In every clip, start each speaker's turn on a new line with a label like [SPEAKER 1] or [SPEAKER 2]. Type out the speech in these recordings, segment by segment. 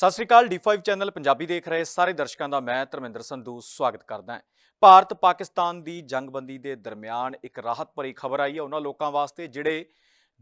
[SPEAKER 1] ਸਤਿ ਸ੍ਰੀ ਅਕਾਲ D5 channel Punjabi ਦੇਖ ਰਹੇ ਸਾਰੇ ਦਰਸ਼ਕਾਂ ਦਾ ਮੈਂ ਧਰਮਿੰਦਰ ਸੰਧੂ ਸਵਾਗਤ ਕਰਦਾ ਹਾਂ। ਭਾਰਤ ਪਾਕਿਸਤਾਨ ਦੀ ਜੰਗਬੰਦੀ ਦੇ ਦਰਮਿਆਨ ਇੱਕ ਰਾਹਤ ਭਰੀ ਖਬਰ ਆਈ ਹੈ। ਉਹਨਾਂ ਲੋਕਾਂ ਵਾਸਤੇ ਜਿਹੜੇ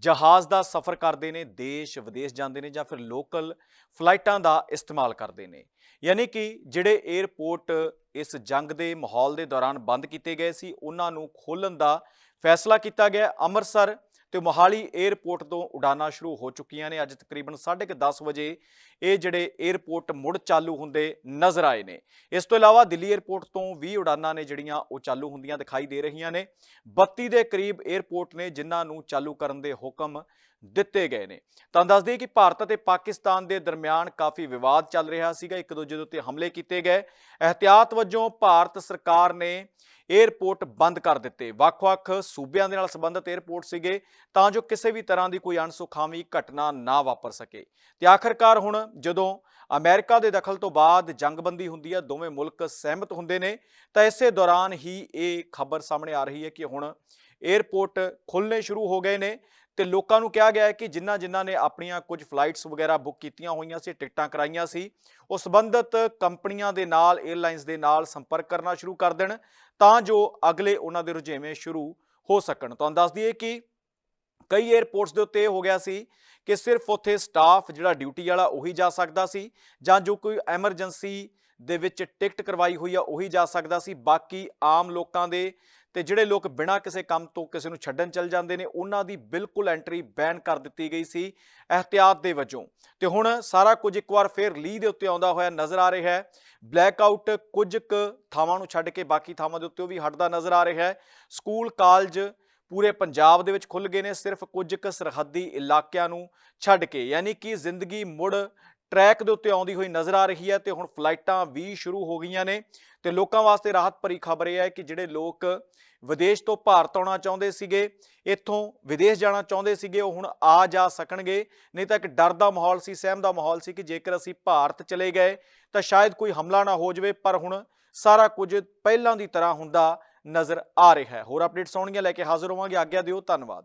[SPEAKER 1] ਜਹਾਜ਼ ਦਾ ਸਫ਼ਰ ਕਰਦੇ ਨੇ, ਦੇਸ਼ ਵਿਦੇਸ਼ ਜਾਂਦੇ ਨੇ ਜਾਂ ਫਿਰ ਲੋਕਲ ਫਲਾਈਟਾਂ ਦਾ ਇਸਤੇਮਾਲ ਕਰਦੇ ਨੇ। ਯਾਨੀ ਕਿ ਜਿਹੜੇ 에ਅਰਪੋਰਟ ਇਸ ਜੰਗ ਦੇ ਮਾਹੌਲ ਦੇ ਦੌਰਾਨ ਬੰਦ ਕੀਤੇ ਗਏ ਸੀ, ਉਹਨਾਂ ਨੂੰ ਖੋਲਣ ਦਾ ਫੈਸਲਾ ਕੀਤਾ ਗਿਆ। ਅੰਮ੍ਰਿਤਸਰ ਤੇ ਮੋਹਾਲੀ 에ਅਰਪੋਰਟ ਤੋਂ ਉਡਾਨਾਂ ਸ਼ੁਰੂ ਹੋ ਚੁੱਕੀਆਂ ਨੇ। ਅੱਜ ਤਕਰੀਬਨ 10:30 ਵਜੇ ਇਹ ਜਿਹੜੇ 에ਅਰਪੋਰਟ ਮੁੜ ਚਾਲੂ ਹੁੰਦੇ ਨਜ਼ਰ ਆਏ ਨੇ। ਇਸ ਤੋਂ ਇਲਾਵਾ ਦਿੱਲੀ 에ਅਰਪੋਰਟ ਤੋਂ 20 ਉਡਾਨਾਂ ਨੇ ਜਿਹੜੀਆਂ ਉਹ ਚਾਲੂ ਹੁੰਦੀਆਂ ਦਿਖਾਈ ਦੇ ਰਹੀਆਂ ਨੇ। 32 ਦੇ ਕਰੀਬ 에ਅਰਪੋਰਟ ਨੇ ਜਿਨ੍ਹਾਂ ਨੂੰ ਚਾਲੂ ਕਰਨ ਦੇ ਹੁਕਮ ਦਿੱਤੇ ਗਏ ਨੇ। ਤਾਂ ਦੱਸ ਦਈਏ ਕਿ ਭਾਰਤ ਅਤੇ ਪਾਕਿਸਤਾਨ ਦੇ ਦਰਮਿਆਨ ਕਾਫੀ ਵਿਵਾਦ ਚੱਲ ਰਿਹਾ ਸੀਗਾ। ਇੱਕ ਦੂਜੇ ਦੇ ਉੱਤੇ ਹਮਲੇ ਕੀਤੇ ਗਏ। ਇhtiyat ਵਜੋਂ ਭਾਰਤ ਸਰਕਾਰ ਨੇ 에ਅਰਪੋਰਟ ਬੰਦ ਕਰ ਦਿੱਤੇ। ਵੱਖ-ਵੱਖ ਸੂਬਿਆਂ ਦੇ ਨਾਲ ਸੰਬੰਧਿਤ 에ਅਰਪੋਰਟ ਸੀਗੇ, ਤਾਂ ਜੋ ਕਿਸੇ ਵੀ ਤਰ੍ਹਾਂ ਦੀ ਕੋਈ ਅਣਸੁਖਾਵੀ ਘਟਨਾ ਨਾ ਵਾਪਰ ਸਕੇ। ਤੇ ਆਖਰਕਾਰ ਹੁਣ ਜਦੋਂ ਅਮਰੀਕਾ ਦੇ ਦਖਲ ਤੋਂ ਬਾਅਦ ਜੰਗਬੰਦੀ ਹੁੰਦੀ ਹੈ, ਦੋਵੇਂ ਮੁਲਕ ਸਹਿਮਤ ਹੁੰਦੇ ਨੇ, ਤਾਂ ਇਸੇ ਦੌਰਾਨ ਹੀ ਇਹ ਖਬਰ ਸਾਹਮਣੇ ਆ ਰਹੀ ਹੈ ਕਿ ਹੁਣ ਏਅਰਪੋਰਟ ਖੁੱਲਨੇ ਸ਼ੁਰੂ ਹੋ ਗਏ ਨੇ ਤੇ ਲੋਕਾਂ ਨੂੰ ਕਿਹਾ ਗਿਆ ਹੈ ਕਿ ਜਿਨ੍ਹਾਂ ਜਿਨ੍ਹਾਂ ਨੇ ਆਪਣੀਆਂ ਕੁਝ ਫਲਾਈਟਸ ਵਗੈਰਾ ਬੁੱਕ ਕੀਤੀਆਂ ਹੋਈਆਂ ਸੀ, ਟਿਕਟਾਂ ਕਰਾਈਆਂ ਸੀ, ਉਹ ਸੰਬੰਧਿਤ ਕੰਪਨੀਆਂ ਦੇ ਨਾਲ 에ਅਰਲਾਈਨਸ ਦੇ ਨਾਲ ਸੰਪਰਕ ਕਰਨਾ ਸ਼ੁਰੂ ਕਰ ਦੇਣ ਤਾਂ ਜੋ ਅਗਲੇ ਉਹਨਾਂ ਦੇ ਰੁਝੇਵੇਂ ਸ਼ੁਰੂ ਹੋ ਸਕਣ। ਤੁਹਾਨੂੰ ਦੱਸ ਦਈਏ ਕਿ ਕਈ 에ਅਰਪੋਰਟਸ ਦੇ ਉੱਤੇ ਹੋ ਗਿਆ ਸੀ ਕਿ ਸਿਰਫ ਉੱਥੇ ਸਟਾਫ ਜਿਹੜਾ ਡਿਊਟੀ ਵਾਲਾ ਉਹੀ ਜਾ ਸਕਦਾ ਸੀ ਜਾਂ ਜੋ ਕੋਈ ਐਮਰਜੈਂਸੀ ਦੇ ਵਿੱਚ ਟਿਕਟ ਕਰਵਾਈ ਹੋਈ ਆ, ਉਹੀ ਜਾ ਸਕਦਾ ਸੀ। ਬਾਕੀ ਆਮ ਲੋਕਾਂ ਦੇ ਤੇ ਜਿਹੜੇ ਲੋਕ ਬਿਨਾਂ ਕਿਸੇ ਕੰਮ ਤੋਂ ਕਿਸੇ ਨੂੰ ਛੱਡਣ ਚੱਲ ਜਾਂਦੇ ਨੇ, ਉਹਨਾਂ ਦੀ ਬਿਲਕੁਲ ਐਂਟਰੀ ਬੈਨ ਕਰ ਦਿੱਤੀ ਗਈ ਸੀ ਅਹਤਿਆਤ ਦੇ ਵਜੋਂ। ਤੇ ਹੁਣ ਸਾਰਾ ਕੁਝ ਇੱਕ ਵਾਰ ਫੇਰ ਲੀ ਦੇ ਉੱਤੇ ਆਉਂਦਾ ਹੋਇਆ ਨਜ਼ਰ ਆ ਰਿਹਾ ਹੈ। ਬਲੈਕ ਆਊਟ ਕੁਝ ਕੁ ਥਾਵਾਂ ਨੂੰ ਛੱਡ ਕੇ ਬਾਕੀ ਥਾਵਾਂ ਦੇ ਉੱਤੇ ਉਹ ਵੀ ਹਟਦਾ ਨਜ਼ਰ ਆ ਰਿਹਾ ਹੈ। ਸਕੂਲ ਕਾਲਜ ਪੂਰੇ ਪੰਜਾਬ ਦੇ ਵਿੱਚ ਖੁੱਲ ਗਏ ਨੇ, ਸਿਰਫ ਕੁਝ ਕੁ ਸਰਹੱਦੀ ਇਲਾਕਿਆਂ ਨੂੰ ਛੱਡ ਕੇ। ਯਾਨੀ ਕਿ ਜ਼ਿੰਦਗੀ ਮੁੜ ਟਰੈਕ ਦੇ ਉੱਤੇ ਆਉਂਦੀ ਹੋਈ ਨਜ਼ਰ ਆ ਰਹੀ ਹੈ ਤੇ ਹੁਣ ਫਲਾਈਟਾਂ ਵੀ ਸ਼ੁਰੂ ਹੋ ਗਈਆਂ ਨੇ ਤੇ ਲੋਕਾਂ ਵਾਸਤੇ ਰਾਹਤ ਭਰੀ ਖਬਰ ਇਹ ਹੈ ਕਿ ਜਿਹੜੇ ਲੋਕ ਵਿਦੇਸ਼ ਤੋਂ ਭਾਰਤ ਆਉਣਾ ਚਾਹੁੰਦੇ ਸੀਗੇ, ਇੱਥੋਂ ਵਿਦੇਸ਼ ਜਾਣਾ ਚਾਹੁੰਦੇ ਸੀਗੇ, ਉਹ ਹੁਣ ਆ ਜਾ ਸਕਣਗੇ। ਨਹੀਂ ਤਾਂ ਇੱਕ ਡਰ ਦਾ ਮਾਹੌਲ ਸੀ, ਸਹਿਮ ਦਾ ਮਾਹੌਲ ਸੀ ਕਿ ਜੇਕਰ ਅਸੀਂ ਭਾਰਤ ਚਲੇ ਗਏ ਤਾਂ ਸ਼ਾਇਦ ਕੋਈ ਹਮਲਾ ਨਾ ਹੋ ਜਾਵੇ, ਪਰ ਹੁਣ ਸਾਰਾ ਕੁਝ ਪਹਿਲਾਂ ਦੀ ਤਰ੍ਹਾਂ ਹੁੰਦਾ ਨਜ਼ਰ ਆ ਰਿਹਾ ਹੈ। ਹੋਰ ਅਪਡੇਟਸ ਆਉਣਗੀਆਂ, ਲੈ ਕੇ ਹਾਜ਼ਰ ਹੋਵਾਂਗੇ। ਆਗਿਆ ਦਿਓ, ਧੰਨਵਾਦ।